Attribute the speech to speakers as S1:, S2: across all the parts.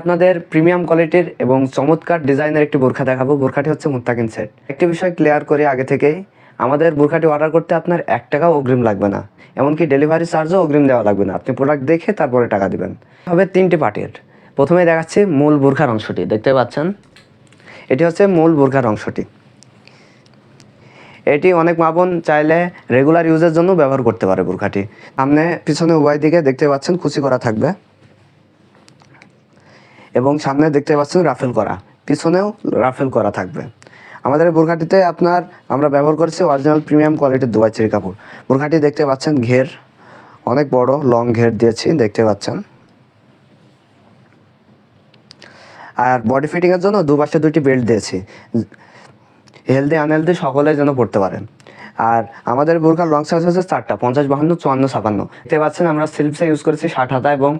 S1: আপনাদের প্রিমিয়াম কোয়ালিটির এবং চমৎকার ডিজাইনের একটি বোরখা দেখাবো। বোরখাটি হচ্ছে মুত্তাকিন সেট একটি বিষয় ক্লিয়ার করে আগে থেকেই, আমাদের বোরখাটি অর্ডার করতে আপনার এক টাকাও অগ্রিম লাগবে না। এমনকি ডেলিভারি চার্জও অগ্রিম দেওয়া লাগবে না। আপনি প্রোডাক্ট দেখে তারপরে টাকা দিবেন। হবে তিনটি পার্টির প্রথমে দেখাচ্ছি মূল বোরখার অংশটি। দেখতে পাচ্ছেন? এটি হচ্ছে মূল বোরখার অংশটি। এটি অনেক মা চাইলে রেগুলার ইউজের জন্য ব্যবহার করতে পারে বোরখাটি। সামনে, পিছনে উভয় দিকে দেখতে পাচ্ছেন খুশি করা থাকবে। এবং সামনে দেখতে পাচ্ছেন রাফেল করা। পিছনেও রাফেল করা থাকবে। আমাদের বোরখাটিতে আপনার আমরা ব্যবহার করেছি অরিজিনাল প্রিমিয়াম কোয়ালিটির দুবাই কাপড়। বোরখাটি দেখতে পাচ্ছেন ঘের, অনেক বড় লং ঘের দিয়েছি, দেখতে পাচ্ছেন। আর বডি ফিটিংয়ের জন্য দুপাশে দুটি বেল্ট দিয়েছি। হেলদি আনহেলদি সকলে যেন পড়তে পারেন। আর আমাদের বোরকার লং সাইজ হচ্ছে চারটা, পঞ্চাশ, বাহান্ন, চুয়ান্ন, ছাপান্ন। দেখতে পাচ্ছেন আমরা স্লিপসে ইউজ করেছি ষাট হাতা এবং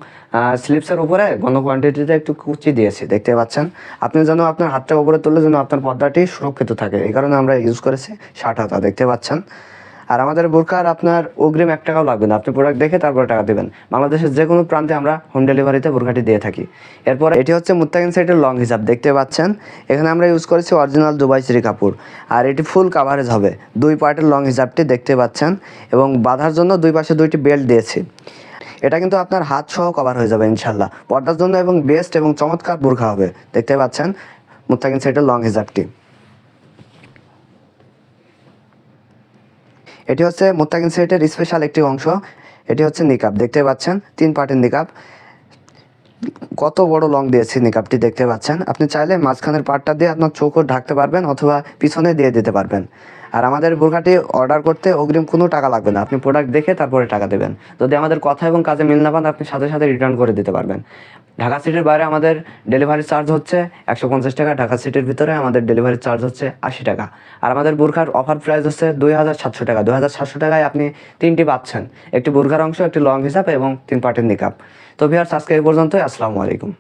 S1: স্লিপসের উপরে গণ কোয়ান্টিটিতে একটু কুচি দিয়েছি, দেখতে পাচ্ছেন? আপনি যেন আপনার হাতটা উপরে তুললে যেন আপনার পর্দাটি সুরক্ষিত থাকে, এই কারণে আমরা ইউজ করেছি ষাট হাতা, দেখতে পাচ্ছেন? আর আমাদের বোরকার আপনার অগ্রিম এক টাকাও লাগবে না। আপনি প্রোডাক্ট দেখে তারপরে টাকা দেবেন। বাংলাদেশের যে কোনো প্রান্তে আমরা হোম ডেলিভারিতে বোরকাটি দিয়ে থাকি। এরপর এটি হচ্ছে মুত্তাকিন সাইটের লং হিসাব দেখতে পাচ্ছেন? এখানে আমরা ইউজ করেছি অরিজিনাল দুবাই শ্রী কাপড় আর এটি ফুল কাভারেজ হবে। দুই পার্টের লং হিসাবটি দেখতে পাচ্ছেন এবং বাঁধার জন্য দুই পাশে দুইটি বেল্ট দিয়েছি। এটা কিন্তু আপনার হাত সহ কভার হয়ে যাবে ইনশাল্লাহ পর্দার জন্য এবং বেস্ট এবং চমৎকার বোরখা হবে। দেখতে পাচ্ছেন মুত্তাকিন সাইটের লং হিসাবটি এটি হচ্ছে মোত্তাকিন সেটের স্পেশাল একটি অংশ। এটি হচ্ছে নিকাপ দেখতে পাচ্ছেন? তিন পার্টের নিকাপ কত বড় লং দিয়েছি নিকাপটি দেখতে পাচ্ছেন? আপনি চাইলে মাঝখানের পার্টটা দিয়ে আপনার চোখও ঢাকতে পারবেন অথবা পিছনে দিয়ে দিতে পারবেন। আর আমাদের বোরখাটি অর্ডার করতে অগ্রিম কোনো টাকা লাগবে না। আপনি প্রোডাক্ট দেখে তারপরে টাকা দেবেন। যদি আমাদের কথা এবং কাজে মিল না পান, আপনি সাথে সাথে রিটার্ন করে দিতে পারবেন। ঢাকা সিটির বাইরে আমাদের ডেলিভারি চার্জ হচ্ছে একশো পঞ্চাশ টাকা, ঢাকা সিটির ভিতরে আমাদের ডেলিভারি চার্জ হচ্ছে আশি টাকা। আর আমাদের বোরখার অফার প্রাইস হচ্ছে দুই হাজার সাতশো টাকা। দুই হাজার সাতশো টাকায় আপনি তিনটি পাচ্ছেন। একটি বোরখার অংশ, একটি লং হিসাব এবং তিন পার্টের নিকাপ তো ভিয়ার আজকে এই পর্যন্তই। আসসালামু আলাইকুম।